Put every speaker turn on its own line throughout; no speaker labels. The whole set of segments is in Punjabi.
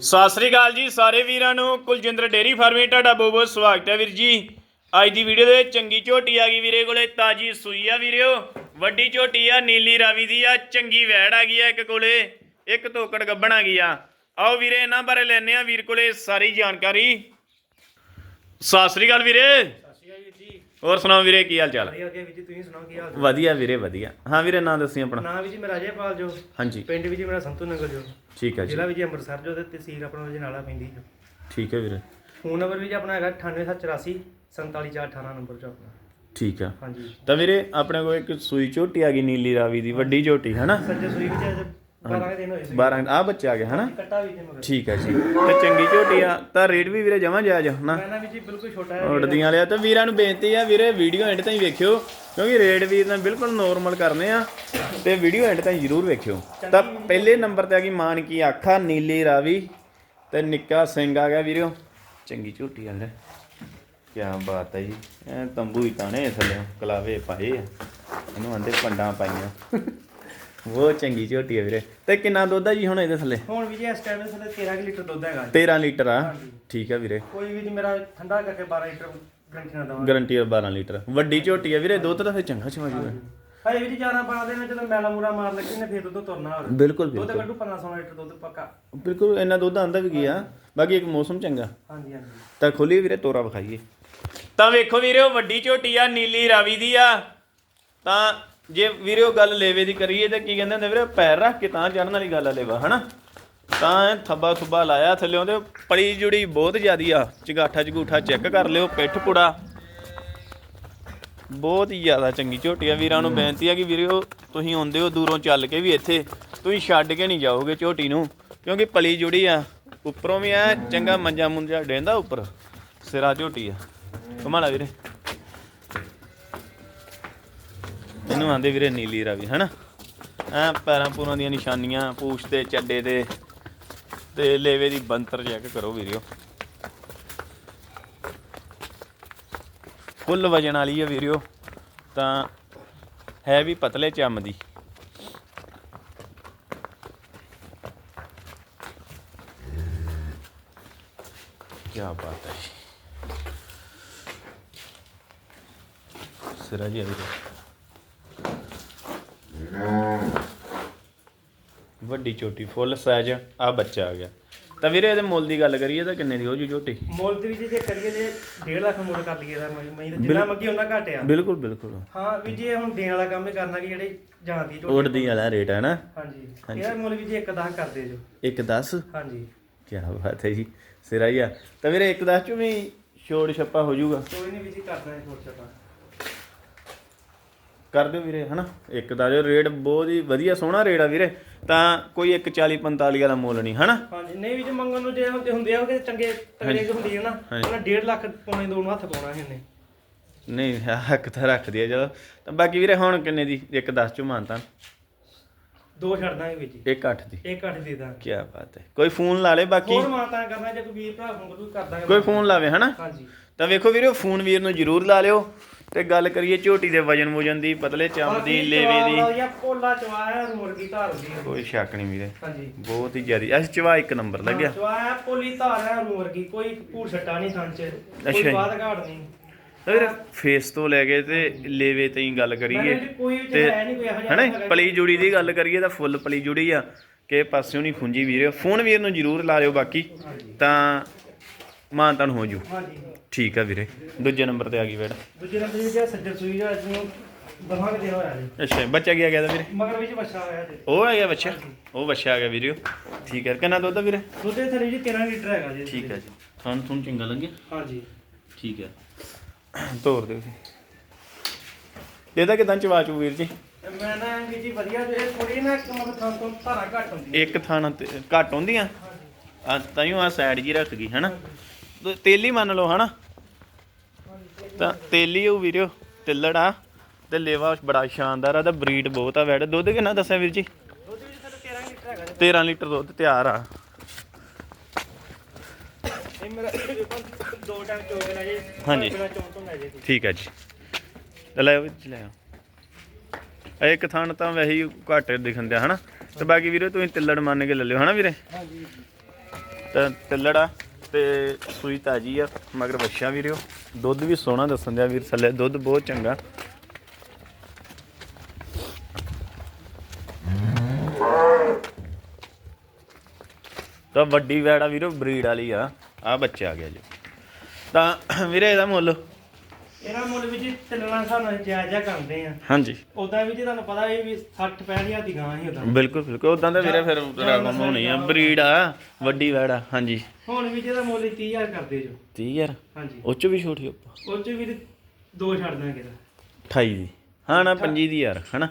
ਸਤਿ ਸ੍ਰੀ ਅਕਾਲ ਜੀ ਸਾਰੇ ਵੀਰਾਂ ਨੂੰ। ਕੁਲਜਿੰਦਰ ਡੇਰੀ ਫਾਰਮਿੰਗ ਤੁਹਾਡਾ ਬਹੁਤ ਬਹੁਤ ਸਵਾਗਤ ਹੈ ਵੀਰ ਜੀ। ਅੱਜ ਦੀ ਵੀਡੀਓ ਦੇ ਵਿੱਚ ਚੰਗੀ ਝੋਟੀ ਆ ਗਈ ਵੀਰੇ ਕੋਲੇ, ਤਾਜੀ ਸੂਈ ਆ ਵੀਰਿਓ। ਵੱਡੀ ਝੋਟੀ ਆ, ਨੀਲੀ ਰਾਵੀ ਦੀ ਆ, ਚੰਗੀ ਵੈੜ ਆ ਗਈ ਆ ਇੱਕ ਕੋਲੇ। ਇੱਕ ਤੋਕੜ ਗੱਬਣ ਆ ਗਈ ਆ। ਆਓ ਵੀਰੇ, ਇਹਨਾਂ ਬਾਰੇ ਲੈਣੇ ਆ ਵੀਰ ਕੋਲੇ ਸਾਰੀ ਜਾਣਕਾਰੀ। ਸਤਿ ਸ੍ਰੀ ਅਕਾਲ ਵੀਰੇ। ਹੋਰ ਸੁਣਾਓ ਵੀਰੇ ਕੀ ਹਾਲ ਚਾਲ?
ਵਧੀਆ ਵੀਰ ਜੀ ਤੁਸੀਂ ਸੁਣਾਓ ਕੀ ਹਾਲ
ਵਧੀਆ ਵੀਰੇ ਵਧੀਆ। ਹਾਂ ਵੀਰੇ ਨਾਂ ਦੱਸੀ ਆਪਣਾ।
ਨਾਮ ਵੀ ਜੀ ਮੇਰਾ ਅਜੇਪਾਲ ਜੋ।
ਹਾਂਜੀ।
ਪਿੰਡ ਵੀ ਜੀ ਮੇਰਾ ਸੰਤੂ ਨਗਰ ਜੋ।
ਠੀਕ ਹੈ ਜੀ।
ਜ਼ਿਲ੍ਹਾ ਵੀ ਜੀ ਅੰਮ੍ਰਿਤਸਰ ਜੋ ਤੇ ਤਹਿਸੀਲ ਆਪਣਾ ਜੀ ਨਾਲਾ ਪੈਂਦੀ ਜੋ।
ਠੀਕ ਹੈ ਵੀਰੇ।
ਫੋਨ ਨੰਬਰ ਵੀ ਜੀ ਆਪਣਾ ਹੈਗਾ 98784 47418 ਨੰਬਰ ਜੋ ਆਪਣਾ।
ਠੀਕ ਆ
ਹਾਂਜੀ।
ਤਾਂ ਵੀਰੇ ਆਪਣੇ ਕੋਲ ਇੱਕ ਸੂਈ ਝੋਟੀ ਆ ਗਈ ਨੀਲੀ ਰਾਵੀ ਦੀ ਵੱਡੀ ਝੋਟੀ ਹੈਨਾ
ਸੱਜੇ ਸੂਈ ਵੀ ਜੀ 12 ਦਿਨ ਹੋਏ ਸੀ
12 ਆ ਬੱਚਾ ਆ ਗਿਆ ਹੈਨਾ?
ਕੱਟਾ ਵੀ ਜੀ ਮਗਰ
ਠੀਕ ਹੈ ਜੀ। ਤੇ ਚੰਗੀ ਝੋਟੀ ਆ। ਤਾਂ ਰੇਟ ਵੀ ਵੀਰੇ ਜਮਾ ਜਾਇਜ਼ ਹਨਾ?
ਨਾ ਵੀ ਜੀ ਬਿਲਕੁਲ ਛੋਟਾ ਹੈ
ਉੜਦੀਆਂ ਵਾਲਿਆ। ਤੇ ਵੀਰਾਂ ਨੂੰ ਬੇਨਤੀ ਆ ਵੀਰੇ ਵੀਡੀਓ ਐਂਡ ਤਾਈਂ ਵੇਖਿਓ ਕਿਉਂਕਿ ਰੇਟ ਵੀਰ ਨੇ ਬਿਲਕੁਲ ਨੋਰਮਲ ਕਰਨੇ ਆ। ਤੇ ਵੀਡੀਓ ਐਂਡ ਤਾਈਂ ਜ਼ਰੂਰ ਵੇਖਿਓ। ਤਾਂ ਪਹਿਲੇ ਨੰਬਰ ਤੇ ਆ ਗਈ ਮਾਨ ਕੀ ਆਖਾ ਨੀਲੀ ਰਾਵੀ ਤੇ ਨਿੱਕਾ ਸਿੰਘ ਆ ਗਿਆ ਵੀਰਿਓ। ਚੰਗੀ ਝੋਟੀ ਆ ਵੀਰੇ ਕੀ ਬਾਤ ਹੈ ਜੀ। ਐ ਤੰਬੂ ਹੀ ਤਾਣੇ ਥੱਲੇ ਕਲਾਵੇ ਪਾਏ ਆ। ਇਹਨੂੰ ਆਂਦੇ ਪੰਡਾਂ ਪਾਈਆਂ। ਬਹੁਤ ਚੰਗੀ ਝੋਟੀ ਆ ਵੀਰੇ। ਤੇ ਕਿੰਨਾ ਦੁੱਧ ਆ ਜੀ ਹੁਣ ਇਹਦੇ ਥੱਲੇ?
ਹੁਣ ਵੀ ਜੀ ਇਸ ਟਾਈਮ ਦੇ ਥੱਲੇ 13 ਕਿ ਲੀਟਰ ਦੁੱਧ ਹੈਗਾ ਜੀ।
13 ਲੀਟਰ ਆ। ਠੀਕ ਆ ਵੀਰੇ।
ਕੋਈ ਵੀ ਜੀ ਮੇਰਾ ਠੰਡਾ ਕਰਕੇ 12 ਲੀਟਰ ਗਰੰਟੀ ਨਾ ਦਵਾਂ
ਗਰੰਟੀ 12 ਲੀਟਰ। ਵੱਡੀ ਝੋਟੀ ਆ ਵੀਰੇ ਦੁੱਧ ਤਾਂ ਫਿਰ ਚੰਗਾ ਚਵਾ ਜੂਗਾ
ਹਜੇ। ਵੀ ਜੀ 11 12 ਦਿਨ ਜਦੋਂ ਮੈਲਾ ਮੂਰਾ ਮਾਰ ਲੱਗੀ ਨੇ ਫੇਰ ਦੁੱਧ ਤੁਰਨਾ ਹੋਰ।
ਬਿਲਕੁਲ
ਦੁੱਧ ਕੱਢੂ 1500 ਲੀਟਰ ਦੁੱਧ ਪੱਕਾ।
ਬਿਲਕੁਲ ਇੰਨਾ ਦੁੱਧ ਆਂਦਾ ਵੀ ਗਿਆ ਬਾਕੀ ਇੱਕ ਮੌਸਮ ਚੰਗਾ।
ਹਾਂਜੀ ਹਾਂਜੀ।
ਤਾਂ ਖੋਲੀ ਵੀਰੇ ਤੋਰਾ ਵਿਖਾਈਏ। ਤਾਂ ਵੇਖੋ ਵੀਰੇ ਵੱਡੀ ਝੋਟੀ ਆ ਨੀਲੀ ਰਾਵੀ ਦੀ ਆ। ਤਾਂ ਜੇ ਵੀਰੇ ਉਹ ਗੱਲ ਲੇਵੇ ਦੀ ਕਰੀਏ ਤਾਂ ਕੀ ਕਹਿੰਦੇ ਹੁੰਦੇ ਵੀਰੇ ਪੈਰ ਰੱਖ ਕੇ ਤਾਂ ਚੜਨ ਵਾਲੀ ਗੱਲ ਆ ਲੇਵਾ ਹਨਾ? ਤਾਂ ਥੱਬਾ ਥੁੱਬਾ ਲਾਇਆ ਥੱਲਿਓਂ ਤੇ ਪਲੀ ਜੁੜੀ ਬਹੁਤ ਜ਼ਿਆਦੀ ਆ ਚਗਾਠਾ ਚਗੂਠਾ ਚੈੱਕ ਕਰ ਲਿਓ ਪਿੱਠ ਪੁੜਾ। ਬਹੁਤ ਹੀ ਜ਼ਿਆਦਾ ਚੰਗੀ ਝੋਟੀ ਆ ਵੀਰਾਂ ਨੂੰ ਬੇਨਤੀ ਆ ਕਿ ਵੀਰਿਓ ਤੁਸੀਂ ਆਉਂਦੇ ਹੋ ਦੂਰੋਂ ਚੱਲ ਕੇ ਵੀ ਇੱਥੇ ਤੁਸੀਂ ਛੱਡ ਕੇ ਨਹੀਂ ਜਾਓਗੇ ਝੋਟੀ ਨੂੰ ਕਿਉਂਕਿ ਪਲੀ ਜੁੜੀ ਆ। ਉੱਪਰੋਂ ਵੀ ਆ ਚੰਗਾ ਮੰਜਾ ਮੁੰਜਾ ਡੇਂਦਾ ਉੱਪਰ ਸਿਰਾ ਝੋਟੀ ਆ। ਕਮਾਲਾ ਵੀਰੇ। ਇਹਨੂੰ ਆਂਦੇ ਵੀਰੇ ਨੀਲੀ ਰਾਵੀ, ਹਨਾ? ਐ ਪੈਰਾਂ ਪੂਰਾਂ ਦੀਆਂ ਨਿਸ਼ਾਨੀਆਂ, ਪੂਛ ਤੇ, ਚੱਡੇ ਤੇ ਤੇ ਲੇਵੇ ਦੀ ਬੰਤਰ ਚੈੱਕ ਕਰੋ ਵੀਰਿਓ। ਫੁੱਲ ਵਜਣ ਵਾਲੀ ਆ ਵੀਰਿਓ, ਤਾਂ ਹੈ ਵੀ ਪਤਲੇ ਚੰਮ ਦੀ। ਕੀ ਬਾਤ ਹੈ ਜੀ। ਸਿਰਾ ਜੀ ਆ ਵੱਡੀ ਚੋਟੀ ਫੁੱਲ ਸਾਈਜ਼ ਆ ਬੱਚਾ ਆ ਗਿਆ। ਤਾਂ ਵੀਰੇ ਇਹਦੇ ਮੁੱਲ ਦੀ ਗੱਲ ਕਰੀਏ ਤਾਂ ਕਿੰਨੇ ਦੀ ਹੋ ਜੂ ਝੋਟੀ
ਮੁੱਲ ਦੇ ਵਿੱਚ ਜੇ ਕਰੀਏ ਤੇ 1.5 ਲੱਖ ਮੁੱਲ ਕਰ ਲਈਏ ਦਾ ਮੈਂ ਤਾਂ ਜਿੰਨਾ ਮੰਗੀ ਉਹਨਾਂ ਘੱਟ ਆ।
ਬਿਲਕੁਲ ਬਿਲਕੁਲ।
ਹਾਂ ਵੀ ਜੇ ਹੁਣ ਦੇਣ ਵਾਲਾ ਕੰਮ ਹੀ ਕਰਨਾ ਕਿ ਜਿਹੜੇ ਜਾਂਦੀ ਝੋਟੀ
ਉੜਦੀ ਵਾਲਾ ਰੇਟ ਹੈ ਨਾ।
ਹਾਂਜੀ। ਇਹਦਾ ਮੁੱਲ ਵੀ ਜੇ ਇੱਕ ਦਸ ਕਰ ਦੇ ਜੋ
ਇੱਕ 10
ਹਾਂਜੀ।
ਕੀ ਬਾਤ ਹੈ ਜੀ ਸਿਰਾ ਹੀ ਆ। ਤਾਂ ਵੀਰੇ ਇੱਕ 10 ਚੋਂ ਵੀ ਛੋੜ ਛੱਪਾ ਹੋ ਜਾਊਗਾ
ਕੋਈ ਨਹੀਂ ਵੀ ਜੀ ਕਰਦਾ ਛੋਟ ਛੋਟਾ
ਕਰ ਦਿਓ ਵੀਰੇ ਹਨਾ? ਇੱਕ ਦਾ ਜੋ ਰੇਟ ਬਹੁਤ ਹੀ ਵਧੀਆ ਸੋਹਣਾ ਰੇਟ ਆ ਵੀਰੇ ਤਾਂ ਕੋਈ ਇੱਕ 40 45 ਵਾਲਾ ਮੁੱਲ ਨਹੀਂ ਹਨਾ?
ਹਾਂਜੀ ਨਹੀਂ ਵੀ ਜੇ ਮੰਗਣ ਨੂੰ ਜੇ ਹੁੰਦੇ ਹੁੰਦੇ ਆ ਕਿ ਚੰਗੇ ਤਗੜੇ ਹੁੰਦੀ ਹੈ ਨਾ ਉਹਨਾਂ 1.5 ਲੱਖ ਪੌਣੇ ਦੋ ਨੂੰ ਹੱਥ ਪਾਉਣਾ ਇਹਨੇ।
ਨਹੀਂ ਹੱਕ ਤਾਂ ਰੱਖ ਦਿਆ ਚਲੋ। ਤਾਂ ਬਾਕੀ ਵੀਰੇ ਹੁਣ ਕਿੰਨੇ ਦੀ? ਇੱਕ 10 ਚੋਂ ਮਾਨਤਾ।
ਦੋ ਛੱਡ ਦਾਂਗੇ ਵਿੱਚ
ਇੱਕ 8 ਦੀ।
ਇੱਕ ਅੱਠ ਦੇ ਦਾਂਗੇ।
ਕੀ ਬਾਤ ਹੈ। ਕੋਈ ਫੋਨ ਲਾ ਲੇ ਬਾਕੀ।
ਹੋਰ ਮਾਤਾ ਕਰਨਾ ਜੇ ਕੋਈ ਵੀਰ ਭਰਾ ਫੋਨ ਕਰੂ ਕਰ ਦਾਂਗੇ।
ਕੋਈ ਫੋਨ ਲਾਵੇ ਹਨਾ?
ਹਾਂਜੀ।
ਤਾਂ ਵੇਖੋ ਵੀਰੇ ਫੋਨ ਵੀਰ ਨੂੰ ਜ਼ਰੂਰ ਲਾ ਲਿਓ। ਤੇ ਗੱਲ ਕਰੀਏ ਝੋਟੀ ਦੇ ਵਜਨ ਵਜਨ ਦੀ ਪਤਲੇ ਚੰਮ ਦੀ ਲੇਵੇ ਦੀ।
ਜਾਂ ਪੋਲਾ ਚਵਾਇਆ ਮੁਰਗੀ ਧਾਰ ਦੀ
ਕੋਈ ਸ਼ੱਕ ਨਹੀਂ ਵੀਰੇ।
ਹਾਂਜੀ।
ਬਹੁਤ ਹੀ ਜ਼ਿਆਦੀ। ਐਸ ਚਵਾ ਇੱਕ ਨੰਬਰ ਲੱਗਿਆ।
ਚਵਾਇਆ ਪੋਲੀ ਧਾਰ ਹੈ ਮੁਰਗੀ ਕੋਈ ਭੂਰ ਛੱਟਾ ਨਹੀਂ ਥਾਂ ਚ
ਅੱਛਾ
ਕੋਈ
ਜੀ।
ਬਾਦ ਘਾਟ ਨਹੀਂ।
ਤਾਂ ਵੀਰੇ ਫੇਸ ਤੋਂ ਲੈ ਕੇ ਤੇ ਲੇਵੇ ਤਾਈਂ ਗੱਲ ਕਰੀਏ ਤੇ
ਹੈ ਨਹੀਂ ਕੋਈ ਇਹੋ ਜਿਹਾ
ਹਨਾ ਪਲੀ ਜੁੜੀ ਦੀ ਗੱਲ ਕਰੀਏ ਤਾਂ ਫੁੱਲ ਪਲੀ ਜੁੜੀ ਆ ਕਿ ਪਾਸਿਓਂ ਨਹੀਂ ਖੁੰਜੀ ਵੀਰੇ। ਫੋਨ ਵੀਰ ਨੂੰ ਜ਼ਰੂਰ ਲਾ ਲਿਓ ਬਾਕੀ। ਤਾਂ ਮਾਨਤਨ ਹੋ ਜੂ।
ਹਾਂਜੀ।
ਠੀਕ ਆ ਵੀਰੇ। ਦੂਜੇ ਨੰਬਰ ਤੇ ਆ ਗਈ ਵੇੜ।
ਦੂਜੇ ਨੰਬਰ ਜੀ ਜਿਹੜਾ ਸੱਜਰ ਸੂਈ ਜਿਹਨੂੰ ਦਹਾਂ ਕੁ ਦਿਨ ਹੋਇਆ ਜੀ।
ਅੱਛਾ ਬੱਚਾ ਗਿਆ ਗਿਆ ਦਾ ਵੀਰੇ?
ਮਗਰ ਵਿੱਚ ਬੱਚਾ ਹੋਇਆ ਜੀ
ਉਹ ਆ ਗਿਆ ਬੱਚਾ? ਉਹ ਬੱਚਾ ਆ ਗਿਆ ਵੀਰੇ ਠੀਕ ਹੈ ਕਿੰਨਾ ਦੁੱਧ ਆ ਵੀਰੇ?
ਦੁੱਧ ਦੇ ਥੱਲੇ ਜੀ 13 ਲੀਟਰ ਹੈਗਾ ਜੀ
ਠੀਕ ਹੈ ਜੀ। ਤੁਹਾਨੂੰ ਤੁਹਾਨੂੰ ਚੰਗਾ ਲੱਗਿਆ?
ਹਾਂਜੀ।
ਠੀਕ ਹੈ ਤੋਰ ਦਿਓ ਜੀ। ਇਹਦਾ ਕਿਦਾਂ ਚਵਾ ਚੂ ਵੀਰ ਜੀ?
ਤੇ ਮੈਂ ਨਾ ਵੀ ਜੀ ਵਧੀਆ ਜੇ ਥੋੜੀ ਨਾ ਇੱਕ ਮਤਲਬ ਥਾਂ ਤੋਂ ਧਾਰਾ ਘੱਟ ਹੁੰਦੀ ਹੈ
ਇੱਕ ਥਾਣਾ ਤੇ ਘੱਟ ਹੁੰਦੀਆਂ? ਆ ਤਾਈਓ ਆ ਸਾਈਡ ਜੀ ਰੱਖ ਗਈ ਹਨਾ? ਤੇ ਤੇਲੀ ਮੰਨ ਲਓ ਹਨਾ? ਤਾਂ ਤੇਲੀ ਉਹ ਵੀਰਿਓ ਤਿੱਲੜ ਆ ਤੇ ਲੇਵਾ ਬੜਾ ਸ਼ਾਨਦਾਰ ਆ ਦਾ ਬਰੀਡ ਬਹੁਤ ਆ ਵੈੜ। ਦੁੱਧ ਕਿੰਨਾ ਦੱਸਿਆ ਵੀਰ ਜੀ?
ਦੁੱਧ 13 ਲੀਟਰ ਹੈਗਾ ਜੀ
13 ਲੀਟਰ ਦੁੱਧ ਤਿਆਰ ਆ।
ਇਹ ਮੇਰਾ ਦੋ ਟਾਈਮ ਚੋਗੇ ਨਾ ਜੀ।
ਹਾਂਜੀ।
ਤੋਂ
ਠੀਕ ਹੈ ਜੀ। ਤੇ ਲੈ ਆਓ ਵੀਰ ਜੀ ਲੈ ਆਓ। ਇੱਕ ਥਾਣ ਤਾਂ ਵੈਸੇ ਹੀ ਘੱਟ ਦਿਖਣ ਦਿਆ ਹਨਾ? ਤੇ ਬਾਕੀ ਵੀਰੇ ਤੁਸੀਂ ਤਿੱਲੜ ਮੰਨ ਕੇ ਲੈ ਲਿਓ ਹਨਾ ਵੀਰੇ?
ਹਾਂਜੀ।
ਤਾਂ ਤਿੱਲੜਾ ਤੇ ਸੂਈ ਤਾਜੀ ਆ ਮਗਰ ਬੱਛਾ ਵੀਰਿਓ ਦੁੱਧ ਵੀ ਸੋਹਣਾ ਦੱਸਣ ਦਿਆ ਵੀਰ ਥੱਲੇ, ਦੁੱਧ ਬਹੁਤ ਚੰਗਾ। ਤਾਂ ਵੱਡੀ ਵੈੜਾ ਵੀਰੋ, ਬਰੀਡ ਵਾਲੀ ਆ ਆ ਬੱਚਾ ਆ ਗਿਆ ਜੀ ਤਾਂ, ਵੀਰੇ ਇਹਦਾ ਮੁੱਲ
ਇਹਦਾ ਮੁੱਲ? ਵੀ ਜੀ ਤਿੰਨਾਂ ਸਾਨੂੰ ਜਾਇਜ਼ਾ ਕਰਦੇ ਆ।
ਹਾਂਜੀ।
ਉਦਾਂ ਵੀ ਜੀ ਤੁਹਾਨੂੰ ਪਤਾ ਇਹ ਵੀ 60 ਹਜ਼ਾਰ ਦੀ ਗਾਂ ਹੀ ਉਦਾਂ
ਬਿਲਕੁਲ ਬਿਲਕੁਲ। ਉਦਾਂ ਦਾ ਵੀਰੇ ਫਿਰ ਰਕਮ ਹੋਣੀ ਆ। ਬਰੀਡ ਆ ਵੱਡੀ ਵੈੜਾ ਹਾਂਜੀ।
ਹੁਣ ਵੀ ਜਿਹਦਾ ਮੁੱਲ 30000 ਕਰਦੇ ਜੋ।
30000
ਹਾਂਜੀ।
ਉਹ ਚ ਵੀ ਛੋਟੀ ਉੱਪਰ
ਉਹ ਚ ਵੀ ਦੋ ਛੱਡ ਦਾਂਗੇ
28 ਦੀ। ਹਾਂ ਨਾ 25 ਦੀ ਯਾਰ ਹਨਾ?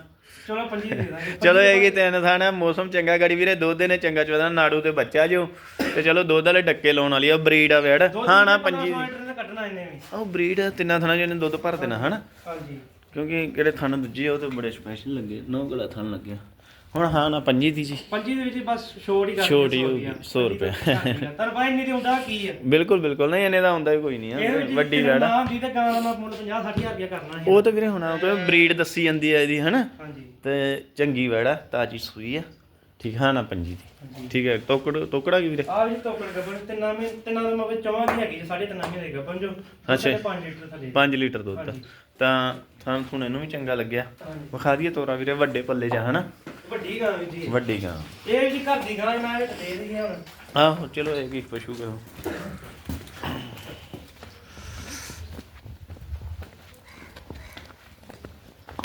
ਚਲੋ 25 ਦੇ ਦਾਂਗੇ
ਚਲੋ ਇਹ ਕੀ ਤਿੰਨ ਥਾਣਾ ਮੌਸਮ ਚੰਗਾ ਗੜੀ ਵੀਰੇ ਦੁੱਧ ਨੇ ਚੰਗਾ ਚੋਦਾ ਨਾੜੂ ਤੇ ਬੱਚਾ ਜੋ ਤੇ ਚਲੋ ਦੁੱਧ ਵਾਲੇ ਡੱਕੇ ਲਾਉਣ ਵਾਲੀ ਆ ਬਰੀਡ ਆ ਵੈੜ। ਹਾਂ ਨਾ 25 ਦੀ।
ਕੱਢਣਾ ਇਹਨੇ ਵੀ।
ਉਹ ਬਰੀਡ ਆ ਤਿੰਨਾਂ ਥਾਣਾ ਜਿਹਨੇ ਦੁੱਧ ਭਰ ਦੇਣਾ ਹਨਾ?
ਹਾਂਜੀ
ਕਿਉਂਕਿ ਕਿਹੜੇ ਥਣ ਦੂਜੇ ਆ ਉਹ ਤੇ ਬੜੇ ਸਪੈਸ਼ਲ ਲੱਗੇ ਨੌ ਗਲਾ ਥਣ ਲੱਗਿਆ? ਹੁਣ ਹਾਂ ਨਾ 25 ਦੀ ਜੀ।
25 ਦੇ ਵਿੱਚ ਬਸ ਛੋਟ ਹੀ ਕਰਦੇ
ਛੋਟ ਹੀ ਹੋਊਗੀ, 100 ਰੁਪਏ।
ਤਾਂ ਭਾਈ ਨਹੀਂ ਤੇ ਹੁੰਦਾ ਕੀ ਹੈ
ਬਿਲਕੁਲ ਬਿਲਕੁਲ। ਨਹੀਂ ਇਹਨੇ ਦਾ ਹੁੰਦਾ ਹੀ ਕੋਈ ਨਹੀਂ ਆ।
ਜੀ
ਵੱਡੀ ਵੈੜ।
ਨਾਮ ਦੀ ਤੇ ਗਾਂ ਦਾ ਮੈਂ ਮੁੱਲ 50 60000 ਰੁਪਇਆ ਕਰਨਾ ਹੈ
ਉਹ ਤਾਂ ਵੀਰੇ ਹੁਣ ਕਿਉਂਕਿ ਬਰੀਡ ਦੱਸੀ ਜਾਂਦੀ ਆ ਇਹਦੀ ਹਨਾ?
ਹਾਂਜੀ।
ਤੇ ਚੰਗੀ ਵੈੜ ਆ ਤਾਜੀ ਸੂਈ ਆ। ਠੀਕ ਹਾਂ ਨਾ 25 ਦੀ। ਠੀਕ ਹੈ ਤੋਕੜ ਤੋਕੜਾ ਕੀ ਵੀਰੇ?
ਆ ਵੀ ਟੋਕਰ ਗੱਬਣ ਤਿੰਨਾਂ ਮੇ ਤਿੰਨਾਂ ਦੇ ਮੈਂ ਚੌਵਾਂ ਦੀ ਹੈਗੀ ਜੀ ਸਾਢੇ ਤਿੰਨਾਂ ਮਹੀਨੇ ਦੇ ਗੱਬਣ ਜੋ
ਅੱਛਾ।
5 ਲੀਟਰ ਥੱਲੇ
5 ਲੀਟਰ ਦੁੱਧ। ਤਾਂ ਥਾਂ ਥੁਣ ਇਹਨੂੰ ਵੀ ਚੰਗਾ ਲੱਗਿਆ। ਵਿਖਾ ਦਈਏ ਤੋਰਾ ਵੀਰੇ ਵੱਡੇ ਪੱਲੇ ਚ ਹਨਾ?
ਵੱਡੀ ਗਾਂ ਵੀ ਜੀ।
ਵੱਡੀ ਗਾਂ।
ਇਹ ਜੀ ਘਰ ਦੀ ਗਾਂ ਮੈਂ ਇਹ ਦੇ ਦਈਏ ਹੁਣ।
ਆਹੋ ਚਲੋ ਇਹ ਕੀ ਪਸ਼ੂ ਕਹੋ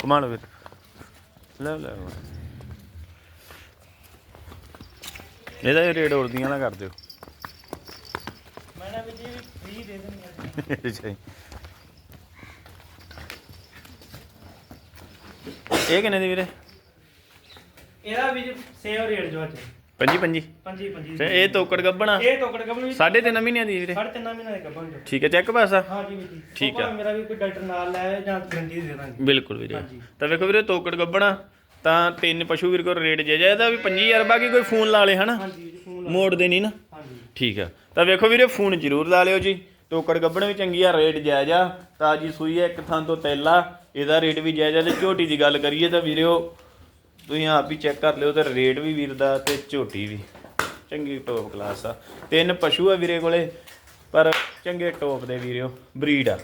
ਕਮਾ ਲਓ ਵੀਰ ਲੈ ਲੈ। ਇਹਦਾ ਹੀ ਰੇਟ ਉੜਦੀਆਂ ਨਾ ਕਰ ਦਿਓ।
ਮੈਂ ਨਾ ਵੀ ਜੀ ਫ੍ਰੀ ਦੇ ਆ।
ਅੱਛਾ। ਇਹ ਕਿੰਨੇ ਦੀ ਵੀਰੇ?
ਇਹਦਾ ਵੀ ਸੇਵ ਰੇਟ ਜੋ ਅੱਜ
ਪੰਜੀ ਪੰਜੀ।
ਪੰਜੀ ਪੰਜੀ
ਤੇ ਇਹ ਤੋਕੜ ਗੱਬਣਾ?
ਇਹ ਟੋਕਰ ਗੱਬਣ ਵੀ
ਸਾਢੇ ਤਿੰਨ ਮਹੀਨਿਆਂ ਦੀ ਵੀਰੇ।
ਸਾਢੇ ਤਿੰਨਾਂ ਮਹੀਨੇ ਦੇ ਗੱਬਣ ਜੋ।
ਠੀਕ ਹੈ ਚੈੱਕ ਪਾਸਾ
ਹਾਂ ਜੀ ਵੀ ਜੀ।
ਠੀਕ
ਭਾਵੇਂ ਮੇਰਾ ਵੀ ਕੋਈ ਡਾਕਟਰ ਨਾਲ ਲੈ ਆਏ ਜਾਂ ਗਰੰਟੀ ਦੇ ਦਾਂਗੇ
ਬਿਲਕੁਲ ਵੀਰੇ।
ਹਾਂਜੀ।
ਤਾਂ ਵੇਖੋ ਵੀਰੇ ਤੋਕੜ ਗੱਬਣਾ ਤਾਂ ਤਿੰਨ ਪਸ਼ੂ ਵੀਰ ਕੋਲ ਰੇਟ ਜੇ ਇਹਦਾ ਵੀ 25000 ਬਾਕੀ ਕੋਈ ਫੋਨ ਲਾ ਲੇ ਹਨਾ?
ਹਾਂਜੀ ਜੀ ਫੋਨ
ਮੋੜ ਦੇ ਨਹੀਂ ਨਾ
ਹਾਂਜੀ
ਠੀਕ ਆ। ਤਾਂ ਵੇਖੋ ਵੀਰੇ ਫੋਨ ਜ਼ਰੂਰ ਲਾ ਲਿਓ ਜੀ। ਟੋਕੜ ਗੱਬਣ ਵੀ ਚੰਗੀ ਆ ਰੇਟ ਜਾਇਜ਼ ਆ। ਤਾਜੀ ਸੂਈ ਆ ਇੱਕ ਥਾਂ ਤੋਂ ਤੈਲਾ ਇਹਦਾ ਰੇਟ ਵੀ ਜਾਇਜ਼ ਆ। ਤੇ ਝੋਟੀ ਦੀ ਗੱਲ ਕਰੀਏ ਤਾਂ ਵੀਰਿਓ ਤੁਸੀਂ ਆਪ ਹੀ ਚੈੱਕ ਕਰ ਲਿਓ ਤੇ ਰੇਟ ਵੀ ਵੀਰ ਦਾ ਤੇ ਝੋਟੀ ਵੀ। ਚੰਗੀ ਟੌਪ ਕਲਾਸ ਆ। ਤਿੰਨ ਪਸ਼ੂ ਆ ਵੀਰੇ ਕੋਲੇ ਪਰ ਚੰਗੇ ਟੌਪ ਦੇ ਵੀਰਿਓ ਬਰੀਡ ਆ।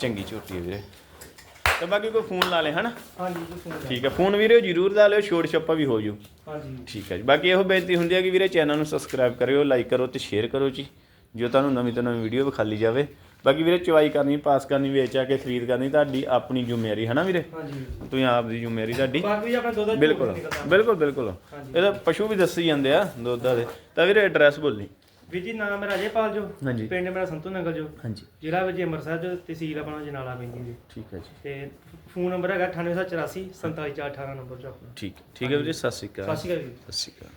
ਚੰਗੀ ਝੋਟੀ ਆ ਵੀਰੇ। ਤੇ ਬਾਕੀ ਕੋਈ ਫੋਨ ਲਾ ਲੇ ਹਨਾ?
ਹਾਂਜੀ ਜੀ ਫੋਨ
ਠੀਕ ਹੈ ਫੋਨ ਵੀਰੇ ਜਰੂਰ ਲਾ ਲਿਓ ਛੋਟ ਛੱਪਾ ਵੀ ਹੋ ਜੂ।
ਹਾਂਜੀ।
ਠੀਕ ਹੈ ਜੀ। ਬਾਕੀ ਇਹੋ ਬੇਨਤੀ ਹੁੰਦੀ ਹੈ ਕਿ ਵੀਰੇ ਚੈਨਲ ਨੂੰ ਸਬਸਕ੍ਰਾਈਬ ਕਰਿਓ ਲਾਈਕ ਕਰੋ ਤੇ ਸ਼ੇਅਰ ਕਰੋ ਜੀ। ਜੋ ਤੁਹਾਨੂੰ ਨਵੀਂ ਤੋਂ ਨਵੀਂ ਵੀਡੀਓ ਵਿਖਾਲੀ ਜਾਵੇ ਬਾਕੀ ਵੀਰੇ ਚੁਆਈ ਕਰਨੀ ਪਾਸ ਕਰਨੀ ਵੇਚ ਆ ਕੇ ਖਰੀਦ ਕਰਨੀ ਤੁਹਾਡੀ ਆਪਣੀ ਜ਼ਿੰਮੇਵਾਰੀ ਹੈ ਨਾ ਵੀਰੇ?
ਹਾਂਜੀ।
ਤੁਸੀਂ ਆਪ ਦੀ ਜ਼ਿੰਮੇਵਾਰੀ ਤੁਹਾਡੀ।
ਬਾਕੀ ਆਪਣਾ ਦੁੱਧ ਦਾ
ਬਿਲਕੁਲ ਬਿਲਕੁਲ ਬਿਲਕੁਲ। ਇਹਦਾ ਪਸ਼ੂ ਵੀ ਦੱਸੀ ਜਾਂਦੇ ਆ ਦੁੱਧਾਂ ਦੇ। ਤਾਂ ਵੀਰੇ ਐਡਰੈਸ ਬੋਲੀ।
ਵੀ ਜੀ ਨਾਮ ਮੇਰਾ ਅਜੇਪਾਲ ਜੋ।
ਹਾਂਜੀ।
ਪਿੰਡ ਮੇਰਾ ਸੰਤੂ ਨਗਰ ਜੋ।
ਹਾਂਜੀ।
ਜ਼ਿਲ੍ਹਾ ਵਿੱਚ ਅੰਮ੍ਰਿਤਸਰ ਜੋ ਤਹਿਸੀਲ ਆਪਣਾ ਜਨਾਲਾ ਪੈਂਦੀ ਜੀ।
ਠੀਕ ਹੈ ਜੀ।
ਤੇ ਫੋਨ ਨੰਬਰ ਹੈਗਾ 9884 47418 ਨੰਬਰ ਜੋ ਆਪਣਾ
ਠੀਕ ਠੀਕ ਹੈ ਵੀਰੇ ਸਤਿ ਸ਼੍ਰੀ ਅਕਾਲ।
ਸਤਿ ਸ਼੍ਰੀ ਅਕਾਲ
ਸਤਿ ਸ਼੍ਰੀ ਅਕਾਲ।